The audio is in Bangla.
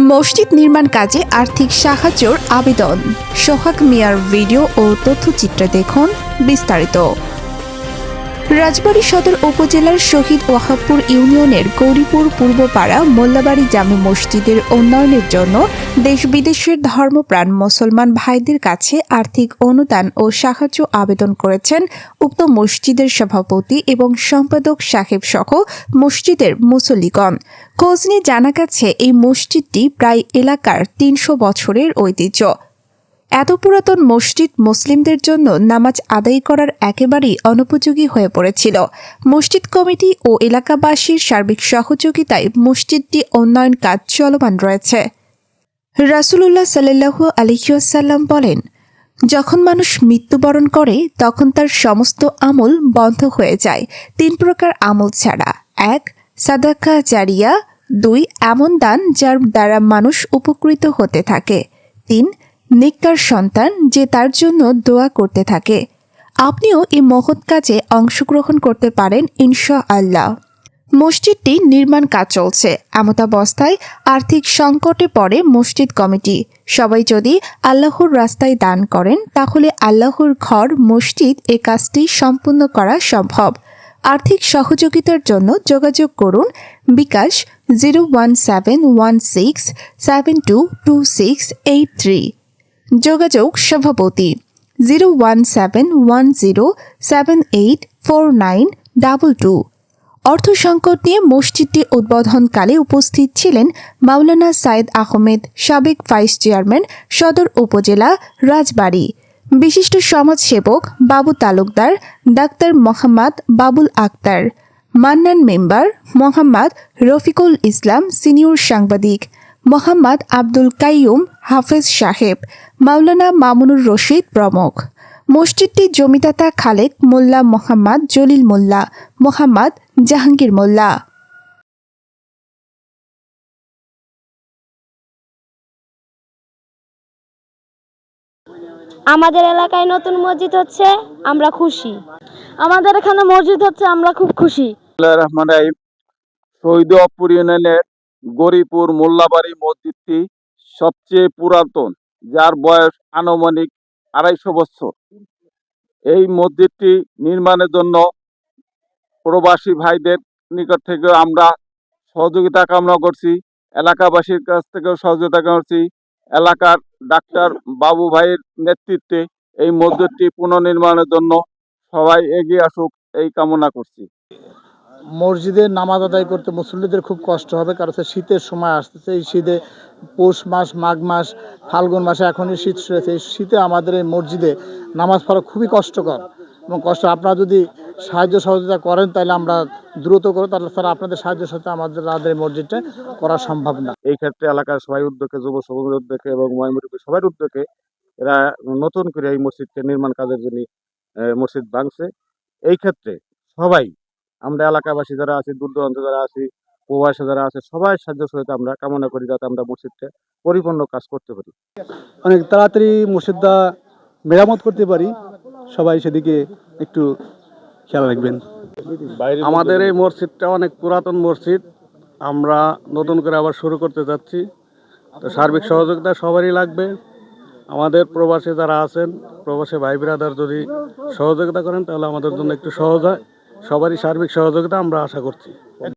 মসজিদ নির্মাণ কাজে আর্থিক সাহায্যর আবেদন। সোহাগ মিয়ার ভিডিও ও তথ্যচিত্রে দেখুন বিস্তারিত। রাজবাড়ী সদর উপজেলার শহীদ ওয়াহাবপুর ইউনিয়নের গৌরীপুর পূর্বপাড়া মোল্লাবাড়ি জামে মসজিদের উন্নয়নের জন্য দেশ বিদেশের ধর্মপ্রাণ মুসলমান ভাইদের কাছে আর্থিক অনুদান ও সাহায্য আবেদন করেছেন উক্ত মসজিদের সভাপতি এবং সম্পাদক সাহেব সহ মসজিদের মুসল্লিগণ। খোঁজ জানা গেছে, এই মসজিদটি প্রায় এলাকার তিনশো বছরের ঐতিহ্য। এত পুরাতন মসজিদ মুসলিমদের জন্য নামাজ আদায় করার একেবারেই অনুপযোগী হয়ে পড়েছিল। মসজিদ কমিটি ও এলাকাবাসীর সার্বিক সহযোগিতায় মসজিদটি উন্নয়ন কাজ চলমান রয়েছে। রাসুলুল্লাহ সাল্লাহু আলহিউসাল্লাম বলেন, যখন মানুষ মৃত্যুবরণ করে, তখন তার সমস্ত আমল বন্ধ হয়ে যায়। তিন প্রকার আমল ছাড়া। এক, সাদাকা জারিয়া। দুই, এমন দান যার দ্বারা মানুষ উপকৃত হতে থাকে। তিন নিকার সন্তান যে তার জন্য দোয়া করতে থাকে। আপনিও এই মহৎ কাজে অংশগ্রহণ করতে পারেন ইনশা আল্লাহ মসজিদটি নির্মাণ কাজ চলছে। এমতাবস্থায় আর্থিক সংকটে পড়ে মসজিদ কমিটি। সবাই যদি আল্লাহর রাস্তায় দান করেন, তাহলে আল্লাহর ঘর, মসজিদ এ কাজটি সম্পূর্ণ করা সম্ভব। আর্থিক সহযোগিতার জন্য যোগাযোগ করুন bKash zero one seven one six seven two two six eight three. যোগাযোগ সভাপতি zero one seven one zero seven eight four nine double two. অর্থ সংকট নিয়ে মসজিদটি উদ্বোধনকালে উপস্থিত ছিলেন মাওলানা সাইদ আহমেদ, সাবেক ভাইস চেয়ারম্যান, সদর উপজেলা, রাজবাড়ী। বিশিষ্ট সমাজসেবক Babu Talukdar, doctor Mohammad Babul Akter. Mannan member Mohammad Rafiqul Islam, senior সাংবাদিক মোহাম্মদ আব্দুল কাইয়ুম হাফেজ সাহেব। মাওলানা মামুনুর রশিদ প্রমুখ। মসজিদটি জমিদাতা খালেক মোল্লা মোহাম্মদ জলিল মোল্লা মোহাম্মদ জাহাঙ্গীর মোল্লা। আমাদের এলাকায় নতুন মসজিদ হচ্ছে আমরা খুশি। আমাদের এখানে মসজিদ হচ্ছে আমরা খুব খুশি। রহমানির রহিম। শহীদপুর ইউনিয়নের গরিপুর মোল্লাবাড়ি মসজিদটি সবচেয়ে পুরাতন। যার বয়স আনুমানিক আড়াইশো বছর। এই মসজিদটি নির্মাণের জন্য প্রবাসী ভাইদের নিকট থেকে আমরা সহযোগিতা কামনা করছি, এলাকাবাসীর কাছ থেকেও সহযোগিতা করছি। এলাকার ডাক্তার বাবু ভাইয়ের নেতৃত্বে এই মসজিদটি পুনর্নির্মাণের জন্য সবাই এগিয়ে আসুক, এই কামনা করছি। মসজিদে নামাজ আদায় করতে মুসল্লিদের খুব কষ্ট হবে, কারণ শীতের সময় আসতেছে। এই শীতে পৌষ মাস, মাঘ মাস, ফাল্গুন মাসে এখনই শীত শুরুছে এই শীতে আমাদের এই মসজিদে নামাজ পড়া খুবই কষ্টকর এবং কষ্ট। আপনারা যদি সাহায্য সহযোগিতা করেন, তাহলে আমরা দ্রুত করে তাহলে স্যার আপনাদের সাহায্য সাথে আমাদের আমাদের মসজিদটা করা সম্ভব না। এই ক্ষেত্রে এলাকার সবাই উদ্যোগে, যুব সমাজের উদ্যোগে এবং ময়মুরব্বী সবার উদ্যোগে এরা নতুন করে এই মসজিদকে নির্মাণ কাজের জন্য মসজিদ ভাঙছে। এই ক্ষেত্রে সবাই আমরা এলাকাবাসী যারা আছি দূর দূরান্ত যারা আছি প্রবাসী যারা আছে সবাই সাহায্য সহিত আমরা কামনা করি যাতে আমরা মসজিদটা পরিপূর্ণ কাজ করতে পারি। অনেক তাড়াতাড়ি মসজিদটা মেরামত করতে পারি। সবাই সেদিকে একটু খেয়াল রাখবেন। আমাদের এই মসজিদটা অনেক পুরাতন মসজিদ। আমরা নতুন করে আবার শুরু করতে যাচ্ছি। তো সার্বিক সহযোগিতা সবারই লাগবে। আমাদের প্রবাসী যারা আছেন প্রবাসী ভাই ব্রাদার যদি সহযোগিতা করেন তাহলে আমাদের জন্য একটু সহজ হয়। সবারই সার্বিক সহযোগিতা আমরা আশা করছি।